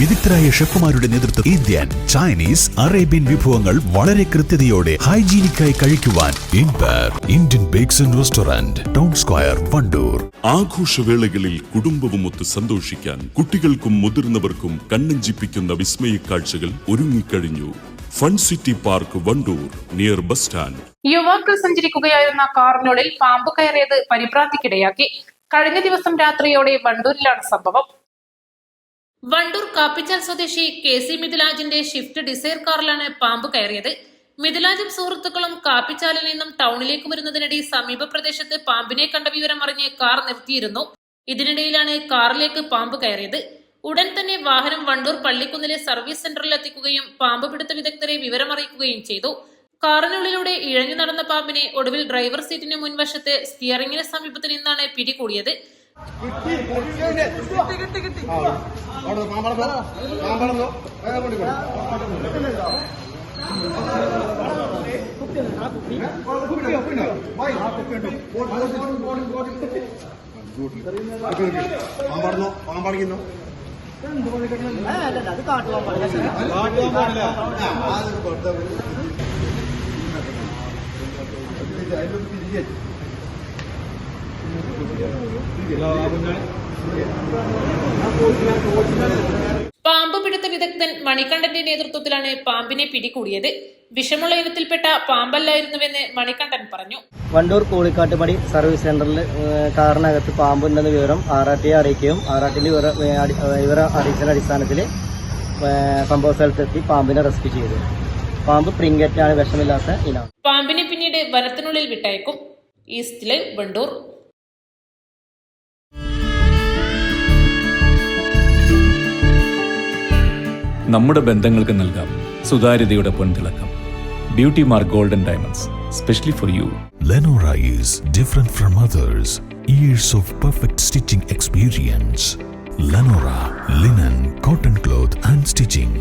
വിദഗ്ധരായ ഷെഫുമാരുടെ നേതൃത്വം Indian Chinese Arabian വിഭവങ്ങൾ വളരെ കൃത്യതയോടെ ഹൈജീനിക്കായി കഴിക്കുവാൻ empire Indian bakes and restaurant town square Wandoor. ആഘോഷവേളകളിൽ കുടുംബവുമൊത്ത് സന്തോഷിക്കാൻ കുട്ടികൾക്കും മുതിർന്നവർക്കും കണ്ണഞ്ചിപ്പിക്കുന്ന വിസ്മയ കാഴ്ചകൾ ഒരുങ്ങിക്കഴിഞ്ഞു. Fun city park Wandoor near bus stand. യുവാക്കൾ സഞ്ചരിക്കുകയായിരുന്ന കാറിനുള്ളിൽ പാമ്പ് കയറിയത് പരിഭ്രാന്തിക്കിടയാക്കി. കഴിഞ്ഞ ദിവസം രാത്രിയോടെ വണ്ടൂരിലാണ് സംഭവം. വണ്ടൂർ കാപ്പിച്ചാൽ സ്വദേശി കെ സി മിഥിലാജിന്റെ ഷിഫ്റ്റ് ഡിസൈർ കാറിലാണ് പാമ്പ് കയറിയത്. മിഥിലാജും സുഹൃത്തുക്കളും കാപ്പിച്ചാലിൽ നിന്നും ടൗണിലേക്ക് വരുന്നതിനിടെ സമീപ പ്രദേശത്ത് പാമ്പിനെ കണ്ട വിവരം അറിഞ്ഞ് കാർ നിർത്തിയിരുന്നു. ഇതിനിടയിലാണ് കാറിലേക്ക് പാമ്പ് കയറിയത്. ഉടൻ തന്നെ വാഹനം വണ്ടൂർ പള്ളിക്കുന്നിലെ സർവീസ് സെന്ററിൽ എത്തിക്കുകയും പാമ്പ് പിടുത്ത വിദഗ്ധരെ വിവരമറിയിക്കുകയും ചെയ്തു. കാറിനുള്ളിലൂടെ ഇഴഞ്ഞു നടന്ന പാമ്പിനെ ഒടുവിൽ ഡ്രൈവർ സീറ്റിന് മുൻവശത്ത് സ്റ്റിയറിംഗിന് സമീപത്ത് നിന്നാണ് പിടികൂടിയത്. അവിടെ പാമ്പളന്നോ പാമ്പളന്നോ വേഗം കൊണ്ട് കൊടു. കുപ്പിയോ, കുപ്പിയോ? വായി. കുപ്പിയുണ്ട്. ബോട്ട്, പാമ്പ് പിടുത്ത വിദഗ്ധൻ മണികണ്ഠന്റെ നേതൃത്വത്തിലാണ് പാമ്പിനെ പിടികൂടിയത്. വിഷമുള്ള ഇനത്തിൽപ്പെട്ട പാമ്പല്ലായിരുന്നുവെന്ന് മണികണ്ഠൻ പറഞ്ഞു. വണ്ടൂർ കോളിക്കാട്ടുപടി സർവീസ് സെന്ററിൽ കാറിനകത്ത് പാമ്പുണ്ടെന്ന വിവരം ആർ ആർ ടിയെ അറിയിക്കുകയും ആർ ആർ വിവര അറിയിച്ചതിന്റെ അടിസ്ഥാനത്തിൽ സംഭവ സ്ഥലത്തെത്തി പാമ്പിനെ റെസ്ക്യൂ ചെയ്തു. പാമ്പ് പ്രിങ്കറ്റാണ് വിഷമില്ലാത്ത ഇനം. പാമ്പിനെ പിന്നീട് വനത്തിനുള്ളിൽ വിട്ടയക്കും. ഈസ്റ്റിൽ വണ്ടൂർ. നമ്മുടെ ബന്ധങ്ങൾക്ക് നൽകാം സുതാര്യതയുടെ പൊൻതിളക്കം. Beauty mark golden diamonds specially for you Lenora's different from others years of perfect stitching experience Lenora linen cotton cloth and stitching